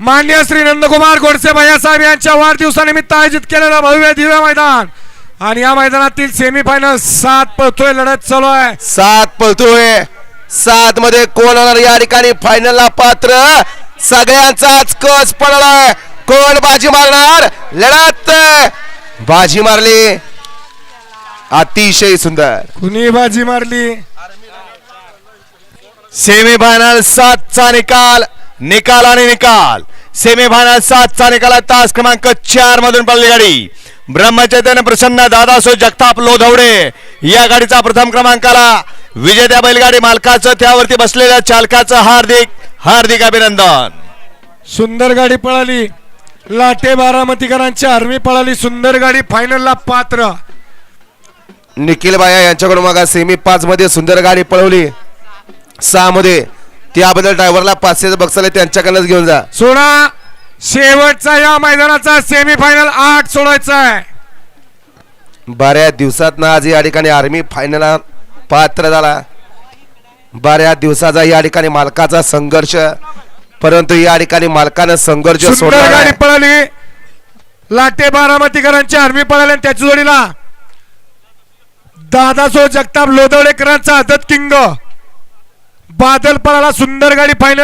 मान्य श्री नंदकुमार गोडसे भैया साहेब यांच्या वाढदिवसानिमित्त आयोजित केलेलं भव्य दिव्य मैदान. आणि या मैदानातील सेमीफायनल सात पळतोय लढत चालू आहे. सात पळतोय. सात मध्ये कोण होणार या ठिकाणी? फायनलला पात्र सगळ्यांचाच कस पडलाय कोण बाजी मारणार? लढत. बाजी मारली. अतिशय सुंदर. कुणी बाजी मारली? सेमीफायनल सातचा निकाल. निकाल आणि निकाल. सेमीफायनल सातचा निकाल. तास क्रमांक चार मधून पडली गाडी. ब्रह्मचैतन्य प्रसन्न दादासो जगताप लोधवडे. या गाडीचा प्रथम क्रमांकाला विजेत्या बैलगाडी मालकाचं त्यावरती बसलेल्या चालकाचं हार्दिक हार्दिक अभिनंदन. सुंदर गाडी पळाली. लाटे बारामतीकरांची आर्मी पळाली. सुंदर गाडी फायनलला पात्र. निखिल बाया यांच्याकडून मग सेमी पाच मध्ये सुंदर गाडी पळवली. सहा मध्ये त्याबद्दल ड्रायव्हरला पाचशे बक्षाले त्यांच्याकडनंच घेऊन जा. सोडा. शेवटचा या मैदानाचा सेमीफायनल आठ सोडायचा आहे. बऱ्याच दिवसात ना आज या ठिकाणी आर्मी फायनल पात्र झाला. बऱ्याच दिवसाचा या ठिकाणी मालकाचा संघर्ष परंतु या ठिकाणी मालकानं संघर्ष सुंदर सोडला गाडी नाही. पळाली. लाटे बारामतीकरांची आर्मी पळाली आणि त्याच्या जोडीला दादासो जगताप लोदवडेकरांचा आदत किंग. बादल सुंदर गाडी फायनल